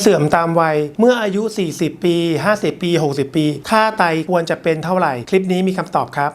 เสื่อมตามวัย เมื่ออายุ 40 ปี 50 ปี 60 ปี ค่าไตควรจะเป็นเท่าไหร่ คลิปนี้มีคำตอบครับ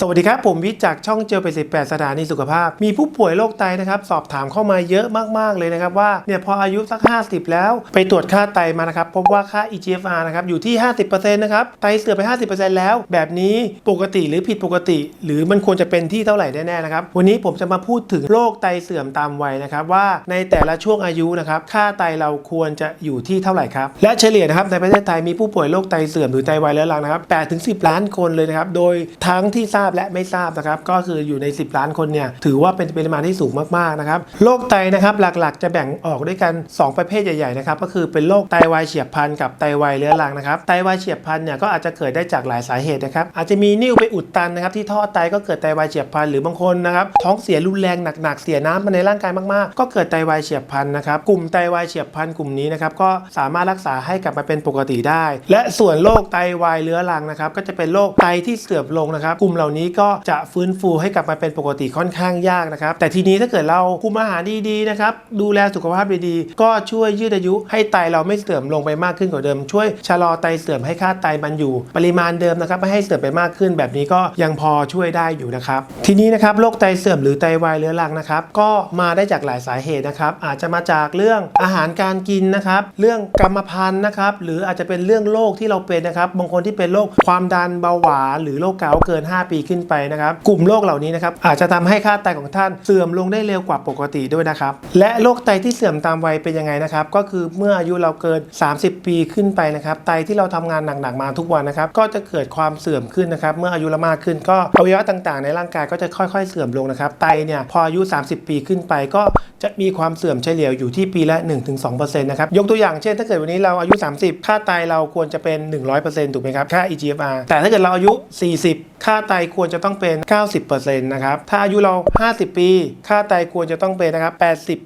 สวัสดีครับ ผมวิจากช่องเจอไป18 สถานีสุขภาพ มีผู้ป่วยโรคไตนะครับ สอบถามเข้ามาเยอะมาก ๆ เลยนะครับ ว่าเนี่ยพออายุสัก 50 แล้ว ไปตรวจค่าไตมานะครับ พบว่าค่า eGFR นะครับ อยู่ที่ 50%นะครับ ไตเสื่อมไป 50%แล้ว แบบนี้ปกติหรือผิดปกติ หรือมันควรจะเป็นที่เท่าไหร่แน่ๆนะครับ วันนี้ผมจะมาพูดถึงโรคไตเสื่อมตามวัยนะครับ ว่าในแต่ละช่วงอายุนะครับค่าไตเราควรจะอยู่ที่เท่าไหร่ครับและเฉลี่ยนะครับในประเทศไทยมีผู้ป่วยโรคไตเสื่อมหรือไตวายเรื้อรังนะครับ8-10 ล้านคนเลยนะครับโดยทั้งที่ทราบและไม่ทราบนะครับก็คืออยู่ใน 10 ล้านคนเนี่ยถือว่าเป็นปริมาณที่สูงมากๆนะครับโรคไตนะครับหลักๆ จะแบ่งออกด้วยกัน 2 ประเภทใหญ่ๆนะครับก็คือเป็นโรคไตวายเฉียบพลันกับไตวายเรื้อรังนะครับไตวายเฉียบพลันเนี่ยก็อาจจะเกิดได้จากหลายสาเหตุนะครับอาจจะมีนิ่วไปอุดตันนะครับที่ท่อไตก็เกิดไตวายเฉียบพลันหรือบางคนนะครับท้องเสียรุนแรงหนักๆเสียน้ำมาในร่างกายมากๆ ก็เกิดไตวายเฉียบพลันนะครับกลุ่มไตวายเฉียบพลันกลุ่มนี้นะครับก็สามารถรักษาให้กลับมาเป็นปกติได้ และส่วนโรคไตวายเรื้อรังนะครับก็จะเป็นโรคไตที่เสื่อมลงนะครับกลุ่มเหล่านี้ก็จะฟื้นฟูให้กลับมาเป็นปกติค่อนข้างยากนะครับ แต่ทีนี้ถ้าเกิดเราคุมอาหารดีๆนะครับดูแลสุขภาพดีๆ ก็ช่วยยืดอายุ ให้ไตเราไม่เสื่อมลงไปมากขึ้นกว่าเดิม ช่วยชะลอไตเสื่อมให้ค่าไตมันอยู่ ปริมาณเดิมนะครับไม่ให้เสื่อมไปมากขึ้น แบบนี้ก็ยังพอช่วยได้อยู่นะครับ ทีนี้นะครับโรคไตเสื่อมหรือไตวายเรื้อรังนะครับก็มาได้จากหลายสาเหตุนะครับ อาจจะมาจากเรื่องอาหารการกินนะครับ เรื่องกรรมพันธุ์นะครับ หรืออาจจะเป็นเรื่องโรคที่เราเป็นนะครับบางคนที่เป็นโรคความดันเบาหวานหรือโรคเกาต์เกิน 5 ปีขึ้นไปนะครับ กลุ่มโรคเหล่านี้นะครับอาจจะทำให้ค่าไตของท่านเสื่อมลงได้เร็วกว่าปกติด้วยนะครับ และโรคไตที่เสื่อมตามวัยเป็นยังไงนะครับ ก็คือเมื่ออายุเราเกิน 30 ปีขึ้นไปนะครับ ไตที่เราทำงานหนักๆมาทุกวันนะครับ ก็จะเกิดความเสื่อมขึ้นนะครับ เมื่ออายุเรามากขึ้นก็อวัยวะต่างๆ ในร่างกายก็จะค่อยๆ เสื่อมลงนะครับ ไตเนี่ยพออายุ 30 ปีขึ้นไป ก็จะมีความเสื่อมเฉลี่ยอยู่ที่ปีละ 1-2%นะครับ ยกตัวอย่างเช่น ถ้าเกิดวันนี้เราอายุ 30 ค่าไตเราควรจะเป็น 100%ถูกไหมครับ ค่า eGFR แต่ถ้าเกิดเราอายุ 40ค่าไตควรจะต้องเป็น 90%นะครับ ถ้าอายุเรา 50 ปี ค่าไตควรจะต้องเป็นนะครับ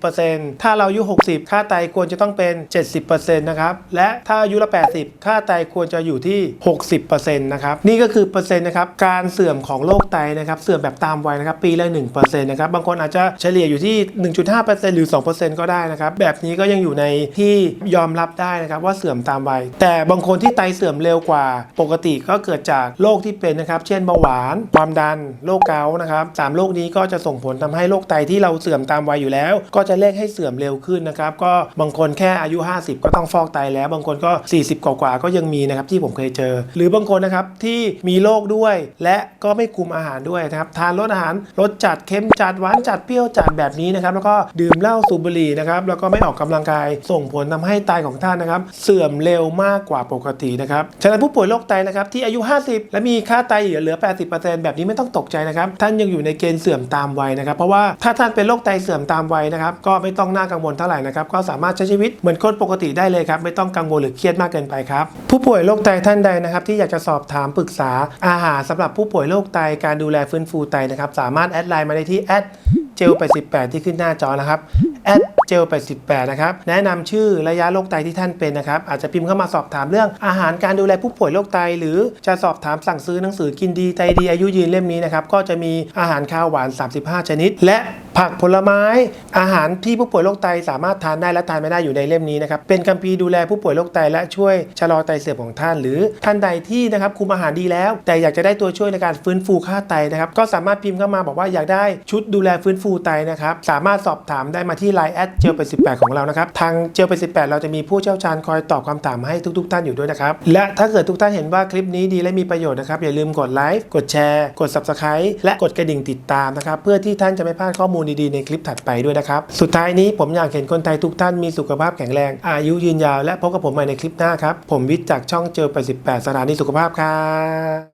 80%ถ้าเราอายุ 60 ค่าไตควรจะต้องเป็น 70%นะครับ และถ้าอายุเรา80 ค่าไตควรจะอยู่ที่ 60%นะครับ นี่ก็คือเปอร์เซ็นต์นะครับ การเสื่อมของโรคไตนะครับ เสื่อมแบบตามวัยนะครับ ปีละ 1%นะครับ บางคนอาจจะเฉลี่ยอยู่ที่ 1.5%หรือ 2%ก็ได้นะครับ แบบนี้ก็ยังอยู่ในที่ยอมรับได้นะครับว่าเสื่อมตามวัย แต่บางคนที่ไตเสื่อมเร็วกว่าปกติก็เกิดจากโรคที่เป็นนะครับ เช่นเบาหวาน ความดัน โรคเกาต์นะครับสามโรคนี้ก็จะส่งผลทำให้โรคไตที่เราเสื่อมตามวัยอยู่แล้ว ก็จะเร่งให้เสื่อมเร็วขึ้นนะครับ ก็บางคนแค่อายุ 50 ก็ต้องฟอกไตแล้ว บางคนก็ 40 กว่าๆก็ยังมีนะครับที่ผมเคยเจอ หรือบางคนนะครับที่มีโรคด้วย และก็ไม่คุมอาหารด้วยนะครับ ทานรสอาหารรสจัดเค็มจัดหวานจัดเปรี้ยวจัดแบบนี้นะครับ แล้วก็ดื่มเหล้าสูบบุหรี่นะครับ แล้วก็ไม่ออกกำลังกาย ส่งผลทำให้ไตของท่านนะครับ เสื่อมเร็วมากกว่าปกตินะครับ ฉะนั้นผู้ป่วยโรคไตนะครับที่อายุ 50 และมีค่าไตเหลือลือ 80%แบบนี้ไม่ต้องตกใจนะครับ ท่านยังอยู่ในเกณฑ์เสื่อมตามวัยนะครับ เพราะว่าถ้าท่านเป็นโรคไตเสื่อมตามวัยนะครับ ก็ไม่ต้องน่ากังวลเท่าไหร่นะครับ ก็สามารถใช้ชีวิตเหมือนคนปกติได้เลยครับ ไม่ต้องกังวลหรือเครียดมากเกินไปครับ ผู้ป่วยโรคไตท่านใดนะครับที่อยากจะสอบถามปรึกษาอาหารสำหรับผู้ป่วยโรคไตการดูแลฟื้นฟูไตนะครับ สามารถแอดไลน์มาได้ที่แอดเจล88ที่ขึ้นหน้าจอนะครับแอด เจล 88 นะครับ แนะนำชื่อระยะโรคไตที่ท่านเป็นนะครับ อาจจะพิมพ์เข้ามาสอบถามเรื่องอาหารการดูแลผู้ป่วยโรคไต หรือจะสอบถามสั่งซื้อหนังสือกินดีไตดีอายุยืนเล่มนี้นะครับ ก็จะมีอาหารข้าวหวาน 35 ชนิด และผักผลไม้อาหารที่ผู้ป่วยโรคไตสามารถทานได้และทานไม่ได้อยู่ในเล่มนี้นะครับเป็นคัมภีร์ดูแลผู้ป่วยโรคไตและช่วยชะลอไตเสื่อมของท่าน หรือท่านใดที่นะครับคุมอาหารดีแล้ว แต่อยากจะได้ตัวช่วยในการฟื้นฟูค่าไตนะครับก็สามารถพิมพ์เข้ามาบอกว่าอยากได้ชุดดูแลฟื้นฟูไตนะครับสามารถสอบถามได้มาที่ Line แอดเจลไป18ของเรานะครับทางเจลไป18เราจะมีผู้เชี่ยวชาญคอยตอบคำถามให้ทุก ๆ ท่านอยู่ด้วยนะครับและถ้าเกิดทุกท่านเห็นว่าคลิปนี้ดีและมีประโยชน์นะครับอย่าลืมกดไลค์กดแชร์กด Subscribe และกดกระดิ่งติดตามนะครับเพื่อที่ท่านจะไม่พลาดข้อมูลดีๆในคลิปถัดไปด้วยนะครับ สุดท้ายนี้ผมอยากเห็นคนไทยทุกท่านมีสุขภาพแข็งแรง อายุยืนยาวและพบกับผมใหม่ในคลิปหน้าครับ ผมวิทย์จากช่องเจอไป 18 สถานีสุขภาพครับ